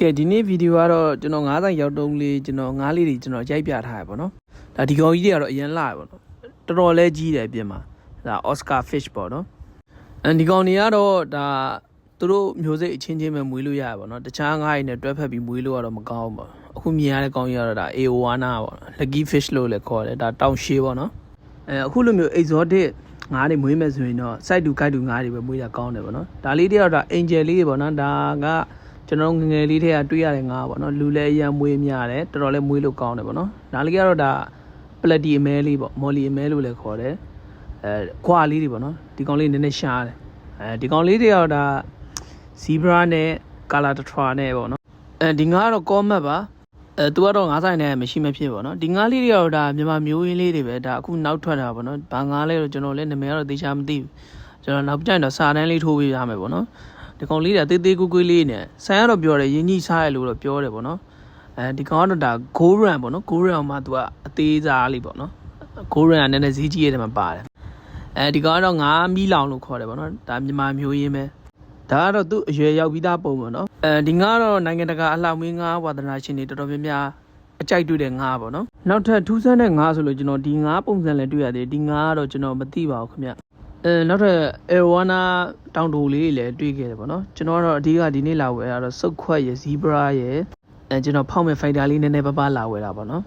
ကဲဒီနေ့ဗီဒီယိုကတော့ကျွန်တော်9ဆိုင်ရောက်တုံးလေးကျွန်တော်9လေးတွေကျွန်တော်ရိုက်ပြထားရပါတော့ဒါဒီကောင်ကြီးတွေကတော့အရင်လာရပါတော့တော်တော်လဲကြီးတယ်အပြင်မှာဒါ Oscar fish ပေါ့နော်အဲဒီကောင်တွေကတော့ဒါသူတို့မျိုးစိတ်အချင်းချင်းပဲမွေးလို့ရပါတော့တခြားငါးတွေနဲ့တွဲဖက်ပြီးမွေးလို့ကတော့မကောင်းဘူးပေါ့အခုမြင်ရတဲ့ကောင်ကြီးကတော့ဒါ Aowana ပေါ့ Lucky fish လို့လည်းခေါ်တယ်ဒါတောင်ရှေးပေါ့နော်အဲအခုလိုမျိုး exotic ငါးတွေမွေးမယ်ဆိုရင်တော့ site to guide to ငါးတွေပဲမွေးတာကောင်းတယ်ပေါ့နော်ဒါလေးတွေကတော့ဒါ angel လေးတွေပေါ့နော်ဒါက ကျွန်တော်ငယ်ငယ်လေးထဲကတွေ့ရတဲ့ငါးပေါ့နော်လူလည်းအရန်မွေးများတယ်တော်တော်လည်းမွေးလို့ကောင်းတယ်ပေါ့နော်ဒါလေးကတော့ဒါပလက်တီအမဲလေးပေါ့မော်လီအမဲလို့လည်းခေါ်တယ်အဲခွာလေးတွေပေါ့နော်ဒီကောင်လေးနည်းနည်းရှားတယ်အဲဒီကောင်လေးတွေကတော့ဒါဇီဘရာနဲ့ကာလာတထရာနဲ့ပေါ့နော်အဲဒီငါကတော့ကောမတ်ပါအဲသူကတော့ငါးဆိုင်နဲ့မရှိမဖြစ်ပေါ့နော်ဒီငါးလေးတွေကတော့ဒါမြန်မာမျိုးရင်းလေးတွေပဲဒါအခုနောက်ထွက်တာပေါ့နော်ဘာငါးလဲတော့ကျွန်တော်လည်းနာမည်ကတော့သိချာမသိဘူးကျွန်တော်နောက်ပြရင်တော့စာတန်းလေးထိုးပေးရမယ်ပေါ့နော် ဒီကောင်လေးကတေးသေးကွေးကွေးလေးနဲ့ဆန်ကတော့ပြောတယ်ရင်းကြီးစားရလို့တော့ပြောတယ်ပေါ့နော်အဲဒီကောင်ကတော့ဒါ go run ပေါ့နော် go run မှာ तू ကအသေးစားလေးပေါ့နော် go run ကနည်းနည်းဈေးကြီးရတယ်မှာပါတယ်အဲဒီကောင်ကတော့ငါးမီးလောင်လို့ခေါ်တယ်ပေါ့နော်ဒါမြန်မာမျိုးရင်းပဲဒါကတော့သူ့အရွယ်ရောက်ပြီးသားပုံပေါ့နော်အဲဒီငါကတော့နိုင်ငံတကာအလှမင်းငါးဝါသနာရှင်တွေတော်တော်များများအကြိုက်တွေ့တဲ့ငါးပေါ့နော်နောက်ထပ်ထူးဆန်းတဲ့ငါးဆိုလို့ကျွန်တော်ဒီငါးပုံစံလည်းတွေ့ရတယ်ဒီငါးကတော့ကျွန်တော်မသိပါဘူးခင်ဗျ အဲနောက်ထပ် Arowana တောင်တူလေးတွေလည်းတွေ့ခဲ့တယ်ပေါ့နော်ကျွန်တော်ကတော့အဓိကဒီနေ့လာဝယ်ရတော့စုတ်ခွက်ရယ်ဇီဘရာရယ်အဲကျွန်တော်ဖောက်မဲ့ဖိုက်တာလေးနည်းနည်းပါးပါးလာဝယ်တာပေါ့နော်